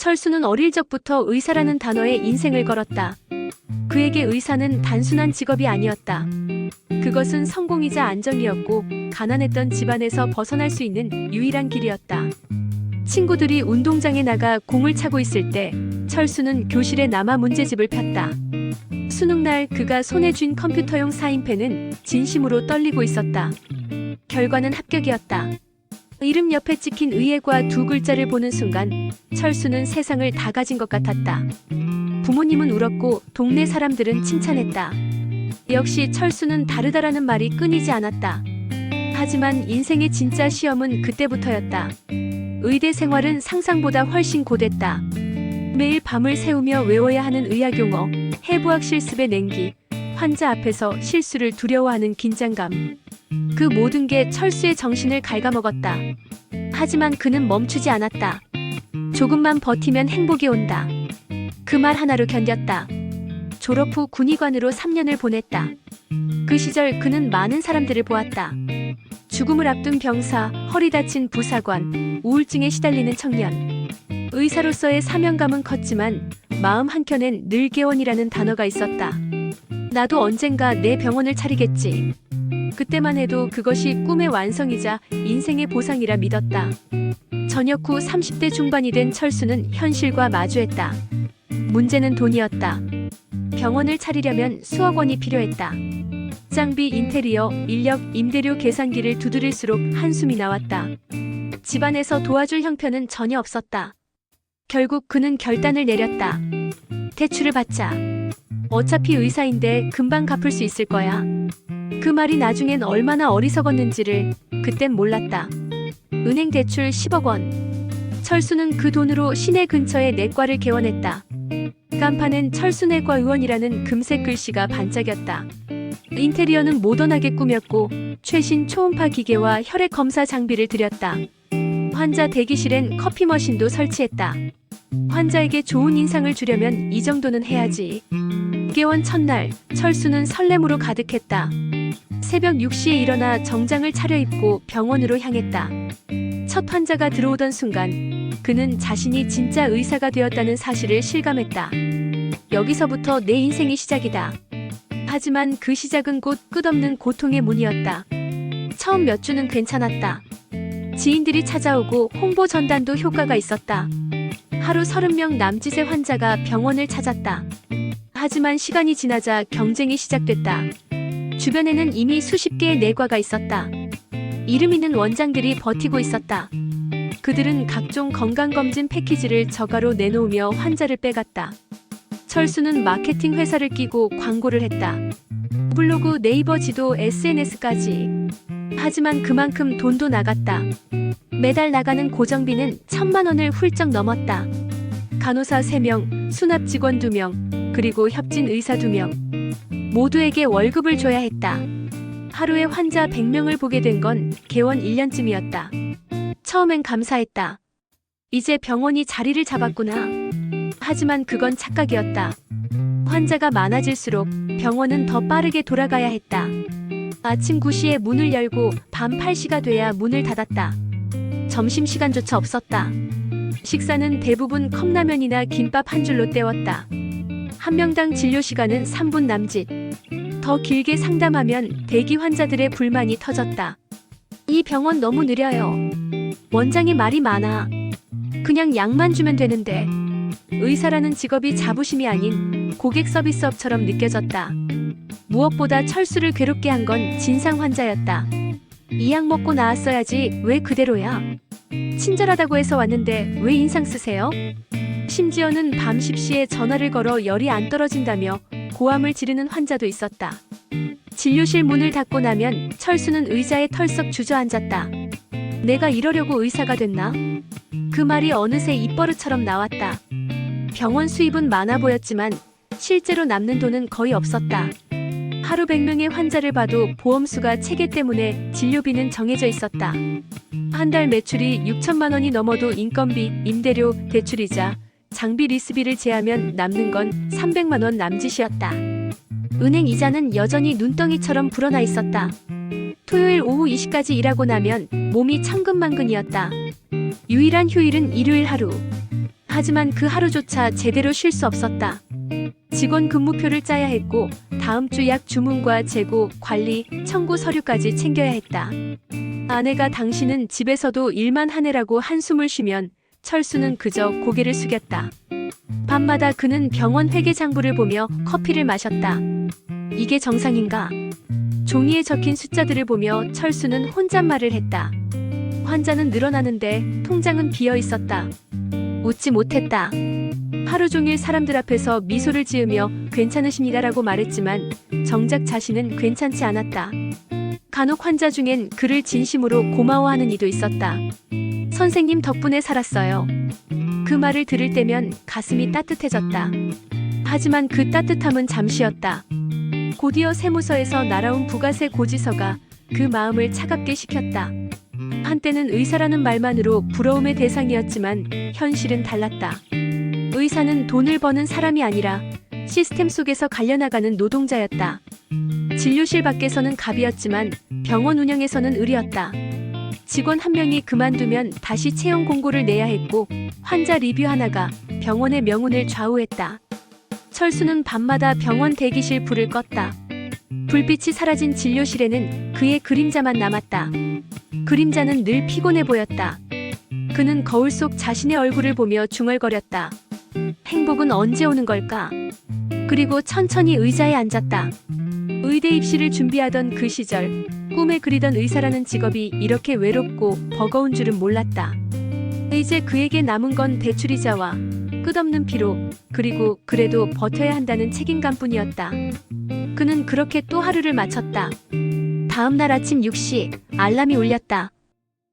철수는 어릴 적부터 의사라는 단어에 인생을 걸었다. 그에게 의사는 단순한 직업이 아니었다. 그것은 성공이자 안정이었고 가난했던 집안에서 벗어날 수 있는 유일한 길이었다. 친구들이 운동장에 나가 공을 차고 있을 때 철수는 교실에 남아 문제집을 폈다. 수능날 그가 손에 쥔 컴퓨터용 사인펜은 진심으로 떨리고 있었다. 결과는 합격이었다. 이름 옆에 찍힌 의예과 두 글자를 보는 순간 철수는 세상을 다 가진 것 같았다. 부모님은 울었고 동네 사람들은 칭찬했다. 역시 철수는 다르다라는 말이 끊이지 않았다. 하지만 인생의 진짜 시험은 그때부터였다. 의대 생활은 상상보다 훨씬 고됐다. 매일 밤을 새우며 외워야 하는 의학 용어, 해부학 실습의 냉기, 환자 앞에서 실수를 두려워하는 긴장감. 그 모든 게 철수의 정신을 갉아먹었다. 하지만 그는 멈추지 않았다. 조금만 버티면 행복이 온다. 그 말 하나로 견뎠다. 졸업 후 군의관으로 3년을 보냈다. 그 시절 그는 많은 사람들을 보았다. 죽음을 앞둔 병사, 허리 다친 부사관, 우울증에 시달리는 청년. 의사로서의 사명감은 컸지만 마음 한켠엔 늘 개원이라는 단어가 있었다. 나도 언젠가 내 병원을 차리겠지. 그때만 해도 그것이 꿈의 완성이자 인생의 보상이라 믿었다. 전역 후 30대 중반이 된 철수는 현실과 마주했다. 문제는 돈이었다. 병원을 차리려면 수억 원이 필요했다. 장비, 인테리어, 인력, 임대료 계산기를 두드릴수록 한숨이 나왔다. 집안에서 도와줄 형편은 전혀 없었다. 결국 그는 결단을 내렸다. 대출을 받자. 어차피 의사인데 금방 갚을 수 있을 거야. 그 말이 나중엔 얼마나 어리석었는지를 그땐 몰랐다. 은행 대출 10억 원. 철수는 그 돈으로 시내 근처에 내과를 개원했다. 간판엔 철수내과 의원이라는 금색 글씨가 반짝였다. 인테리어는 모던하게 꾸몄고 최신 초음파 기계와 혈액 검사 장비를 들였다. 환자 대기실엔 커피 머신도 설치했다. 환자에게 좋은 인상을 주려면 이 정도는 해야지. 개원 첫날 철수는 설렘으로 가득했다. 새벽 6시에 일어나 정장을 차려입고 병원으로 향했다. 첫 환자가 들어오던 순간 그는 자신이 진짜 의사가 되었다는 사실을 실감했다. 여기서부터 내 인생이 시작이다. 하지만 그 시작은 곧 끝없는 고통의 문이었다. 처음 몇 주는 괜찮았다. 지인들이 찾아오고 홍보 전단도 효과가 있었다. 하루 30명 남짓의 환자가 병원을 찾았다. 하지만 시간이 지나자 경쟁이 시작됐다. 주변에는 이미 수십 개의 내과가 있었다. 이름 있는 원장들이 버티고 있었다. 그들은 각종 건강검진 패키지를 저가로 내놓으며 환자를 빼갔다. 철수는 마케팅 회사를 끼고 광고를 했다. 블로그, 네이버 지도, SNS까지. 하지만 그만큼 돈도 나갔다. 매달 나가는 고정비는 천만 원을 훌쩍 넘었다. 간호사 3명, 수납 직원 2명, 그리고 협진 의사 2명. 모두에게 월급을 줘야 했다. 하루에 환자 100명을 보게 된 건 개원 1년쯤이었다. 처음엔 감사했다. 이제 병원이 자리를 잡았구나. 하지만 그건 착각이었다. 환자가 많아질수록 병원은 더 빠르게 돌아가야 했다. 아침 9시에 문을 열고 밤 8시가 돼야 문을 닫았다. 점심시간조차 없었다. 식사는 대부분 컵라면이나 김밥 한 줄로 때웠다. 한 명당 진료 시간은 3분 남짓. 더 길게 상담하면 대기 환자들의 불만이 터졌다. 이 병원 너무 느려요. 원장이 말이 많아. 그냥 약만 주면 되는데. 의사라는 직업이 자부심이 아닌 고객 서비스 업처럼 느껴졌다. 무엇보다 철수를 괴롭게 한 건 진상 환자였다. 이 약 먹고 나았어야지 왜 그대로야? 친절하다고 해서 왔는데 왜 인상 쓰세요? 심지어는 밤 10시에 전화를 걸어 열이 안 떨어진다며 고함을 지르는 환자도 있었다. 진료실 문을 닫고 나면 철수는 의자에 털썩 주저앉았다. 내가 이러려고 의사가 됐나? 그 말이 어느새 입버릇처럼 나왔다. 병원 수입은 많아 보였지만 실제로 남는 돈은 거의 없었다. 하루 100명의 환자를 봐도 보험수가 체계 때문에 진료비는 정해져 있었다. 한 달 매출이 6천만 원이 넘어도 인건비, 임대료, 대출이자 장비 리스비를 제하면 남는 건 300만 원 남짓이었다. 은행 이자는 여전히 눈덩이처럼 불어나 있었다. 토요일 오후 2시까지 일하고 나면 몸이 천근만근이었다. 유일한 휴일은 일요일 하루. 하지만 그 하루조차 제대로 쉴 수 없었다. 직원 근무표를 짜야 했고 다음 주 약 주문과 재고, 관리, 청구 서류까지 챙겨야 했다. 아내가 당신은 집에서도 일만 하느라고 한숨을 쉬면 철수는 그저 고개를 숙였다. 밤마다 그는 병원 회계 장부를 보며 커피를 마셨다. 이게 정상인가? 종이에 적힌 숫자들을 보며 철수는 혼잣말을 했다. 환자는 늘어나는데 통장은 비어 있었다. 웃지 못했다. 하루 종일 사람들 앞에서 미소를 지으며 괜찮으십니다라고 말했지만 정작 자신은 괜찮지 않았다. 간혹 환자 중엔 그를 진심으로 고마워하는 이도 있었다. 선생님 덕분에 살았어요. 그 말을 들을 때면 가슴이 따뜻해졌다. 하지만 그 따뜻함은 잠시였다. 곧이어 세무서에서 날아온 부가세 고지서가 그 마음을 차갑게 식혔다. 한때는 의사라는 말만으로 부러움의 대상이었지만 현실은 달랐다. 의사는 돈을 버는 사람이 아니라 시스템 속에서 갈려나가는 노동자였다. 진료실 밖에서는 갑이었지만 병원 운영에서는 을이었다. 직원 한 명이 그만두면 다시 채용 공고를 내야 했고 환자 리뷰 하나가 병원의 명운을 좌우했다. 철수는 밤마다 병원 대기실 불을 껐다. 불빛이 사라진 진료실에는 그의 그림자만 남았다. 그림자는 늘 피곤해 보였다. 그는 거울 속 자신의 얼굴을 보며 중얼거렸다. 행복은 언제 오는 걸까? 그리고 천천히 의자에 앉았다. 의대 입시를 준비하던 그 시절, 꿈에 그리던 의사라는 직업이 이렇게 외롭고 버거운 줄은 몰랐다. 이제 그에게 남은 건 대출이자와 끝없는 피로, 그리고 그래도 버텨야 한다는 책임감 뿐이었다. 그는 그렇게 또 하루를 마쳤다. 다음 날 아침 6시 알람이 울렸다.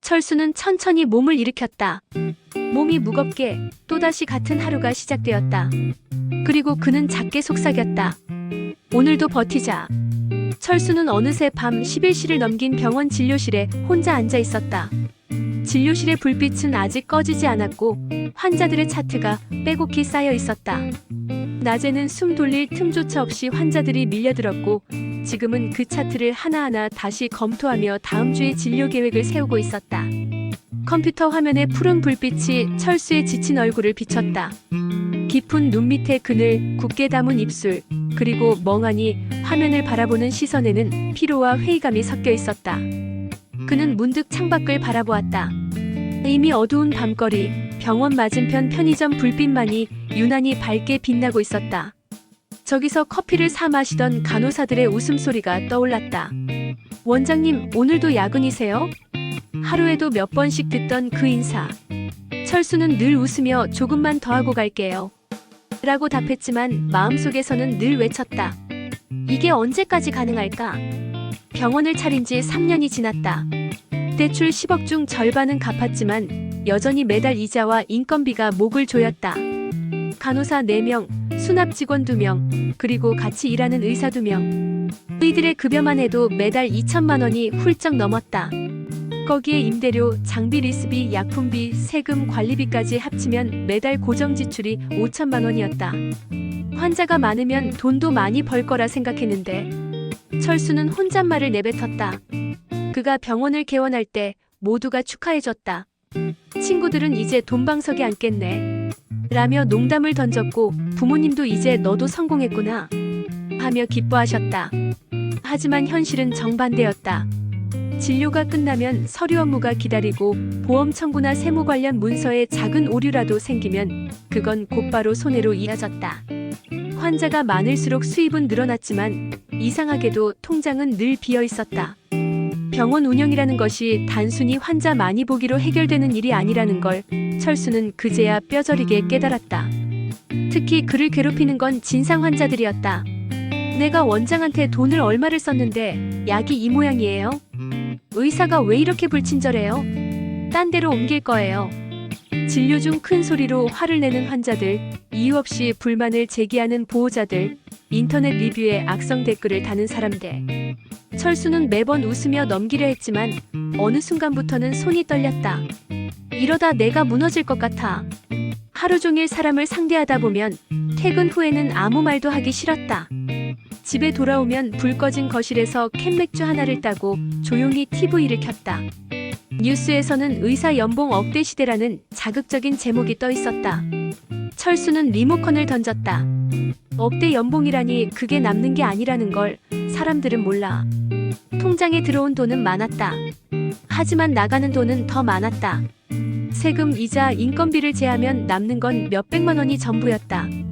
철수는 천천히 몸을 일으켰다. 몸이 무겁게 또다시 같은 하루가 시작되었다. 그리고 그는 작게 속삭였다. 오늘도 버티자. 철수는 어느새 밤 11시를 넘긴 병원 진료실에 혼자 앉아 있었다. 진료실의 불빛은 아직 꺼지지 않았고 환자들의 차트가 빼곡히 쌓여 있었다. 낮에는 숨 돌릴 틈조차 없이 환자들이 밀려들었고 지금은 그 차트를 하나하나 다시 검토하며 다음 주의 진료 계획을 세우고 있었다. 컴퓨터 화면에 푸른 불빛이 철수의 지친 얼굴을 비췄다. 깊은 눈 밑에 그늘, 굳게 담은 입술, 그리고 멍하니 화면을 바라보는 시선에는 피로와 회의감이 섞여 있었다. 그는 문득 창밖을 바라보았다. 이미 어두운 밤거리, 병원 맞은편 편의점 불빛만이 유난히 밝게 빛나고 있었다. 저기서 커피를 사 마시던 간호사들의 웃음소리가 떠올랐다. 원장님, 오늘도 야근이세요? 하루에도 몇 번씩 듣던 그 인사. 철수는 늘 웃으며 조금만 더 하고 갈게요. 라고 답했지만 마음속에서는 늘 외쳤다. 이게 언제까지 가능할까? 병원을 차린 지 3년이 지났다. 대출 10억 중 절반은 갚았지만 여전히 매달 이자와 인건비가 목을 조였다. 간호사 4명, 수납 직원 2명, 그리고 같이 일하는 의사 2명. 이들의 급여만 해도 매달 2천만 원이 훌쩍 넘었다. 거기에 임대료, 장비 리스비, 약품비, 세금, 관리비까지 합치면 매달 고정 지출이 5천만 원이었다. 환자가 많으면 돈도 많이 벌 거라 생각했는데 철수는 혼잣말을 내뱉었다. 그가 병원을 개원할 때 모두가 축하해줬다. 친구들은 이제 돈방석에 앉겠네. 라며 농담을 던졌고 부모님도 이제 너도 성공했구나. 하며 기뻐하셨다. 하지만 현실은 정반대였다. 진료가 끝나면 서류 업무가 기다리고 보험 청구나 세무 관련 문서에 작은 오류라도 생기면 그건 곧바로 손해로 이어졌다. 환자가 많을수록 수입은 늘어났지만 이상하게도 통장은 늘 비어 있었다. 병원 운영이라는 것이 단순히 환자 많이 보기로 해결되는 일이 아니라는 걸 철수는 그제야 뼈저리게 깨달았다. 특히 그를 괴롭히는 건 진상 환자들이었다. 내가 원장한테 돈을 얼마를 썼는데 약이 이 모양이에요? 의사가 왜 이렇게 불친절해요? 딴 데로 옮길 거예요. 진료 중 큰 소리로 화를 내는 환자들, 이유 없이 불만을 제기하는 보호자들, 인터넷 리뷰에 악성 댓글을 다는 사람들. 철수는 매번 웃으며 넘기려 했지만 어느 순간부터는 손이 떨렸다. 이러다 내가 무너질 것 같아. 하루 종일 사람을 상대하다 보면 퇴근 후에는 아무 말도 하기 싫었다. 집에 돌아오면 불 꺼진 거실에서 캔맥주 하나를 따고 조용히 TV를 켰다. 뉴스에서는 의사 연봉 억대 시대라는 자극적인 제목이 떠 있었다. 철수는 리모컨을 던졌다. 억대 연봉이라니 그게 남는 게 아니라는 걸 사람들은 몰라. 통장에 들어온 돈은 많았다. 하지만 나가는 돈은 더 많았다. 세금, 이자, 인건비를 제하면 남는 건 몇백만 원이 전부였다.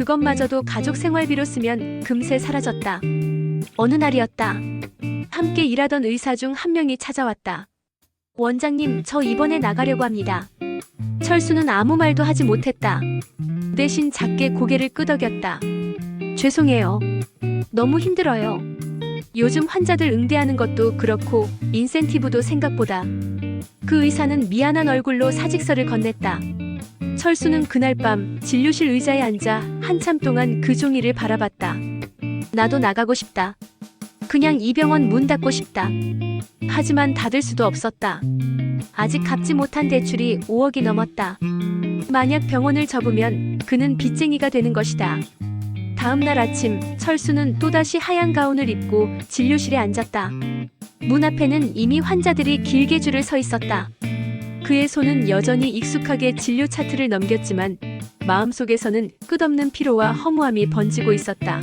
그것마저도 가족 생활비로 쓰면 금세 사라졌다. 어느 날이었다. 함께 일하던 의사 중 한 명이 찾아왔다. 원장님, 저 이번에 나가려고 합니다. 철수는 아무 말도 하지 못했다. 대신 작게 고개를 끄덕였다. 죄송해요. 너무 힘들어요. 요즘 환자들 응대하는 것도 그렇고 인센티브도 생각보다. 그 의사는 미안한 얼굴로 사직서를 건넸다. 철수는 그날 밤 진료실 의자에 앉아 한참 동안 그 종이를 바라봤다. 나도 나가고 싶다. 그냥 이 병원 문 닫고 싶다. 하지만 닫을 수도 없었다. 아직 갚지 못한 대출이 5억이 넘었다. 만약 병원을 접으면 그는 빚쟁이가 되는 것이다. 다음 날 아침 철수는 또다시 하얀 가운을 입고 진료실에 앉았다. 문 앞에는 이미 환자들이 길게 줄을 서 있었다. 그의 손은 여전히 익숙하게 진료 차트를 넘겼지만 마음속에서는 끝없는 피로와 허무함이 번지고 있었다.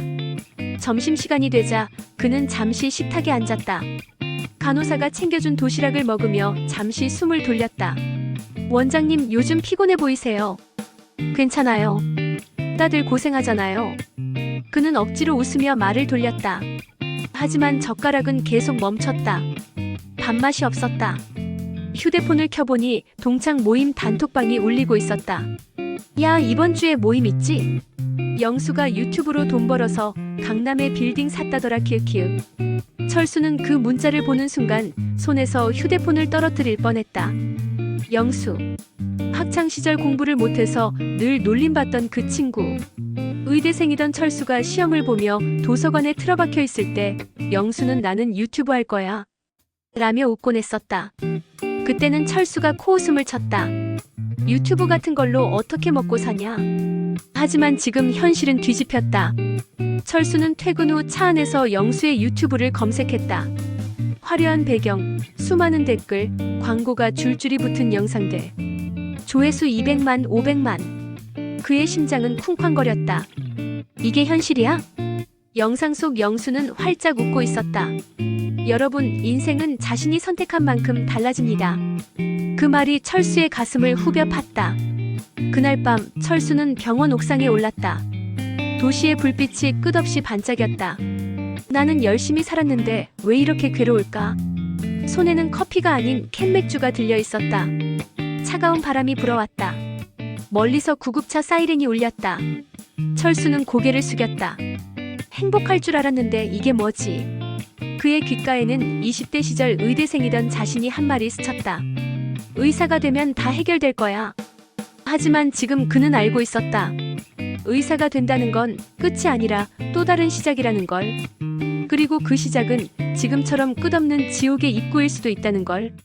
점심시간이 되자 그는 잠시 식탁에 앉았다. 간호사가 챙겨준 도시락을 먹으며 잠시 숨을 돌렸다. 원장님 요즘 피곤해 보이세요. 괜찮아요. 다들 고생하잖아요. 그는 억지로 웃으며 말을 돌렸다. 하지만 젓가락은 계속 멈췄다. 밥맛이 없었다. 휴대폰을 켜보니 동창 모임 단톡방이 울리고 있었다. 야, 이번 주에 모임 있지? 영수가 유튜브로 돈 벌어서 강남에 빌딩 샀다더라 키읔키읔. 철수는 그 문자를 보는 순간 손에서 휴대폰을 떨어뜨릴 뻔했다. 영수. 학창 시절 공부를 못해서 늘 놀림받던 그 친구. 의대생이던 철수가 시험을 보며 도서관에 틀어박혀 있을 때 영수는 나는 유튜브 할 거야. 라며 웃곤 했었다. 그때는 철수가 코웃음을 쳤다. 유튜브 같은 걸로 어떻게 먹고 사냐? 하지만 지금 현실은 뒤집혔다. 철수는 퇴근 후 차 안에서 영수의 유튜브를 검색했다. 화려한 배경, 수많은 댓글, 광고가 줄줄이 붙은 영상들. 조회수 200만, 500만. 그의 심장은 쿵쾅거렸다. 이게 현실이야? 영상 속 영수는 활짝 웃고 있었다. 여러분, 인생은 자신이 선택한 만큼 달라집니다. 그 말이 철수의 가슴을 후벼 팠다. 그날 밤 철수는 병원 옥상에 올랐다. 도시의 불빛이 끝없이 반짝였다. 나는 열심히 살았는데 왜 이렇게 괴로울까? 손에는 커피가 아닌 캔맥주가 들려 있었다. 차가운 바람이 불어왔다. 멀리서 구급차 사이렌이 울렸다. 철수는 고개를 숙였다. 행복할 줄 알았는데 이게 뭐지? 그의 귓가에는 20대 시절 의대생이던 자신이 한 말이 스쳤다. 의사가 되면 다 해결될 거야. 하지만 지금 그는 알고 있었다. 의사가 된다는 건 끝이 아니라 또 다른 시작이라는 걸. 그리고 그 시작은 지금처럼 끝없는 지옥의 입구일 수도 있다는 걸.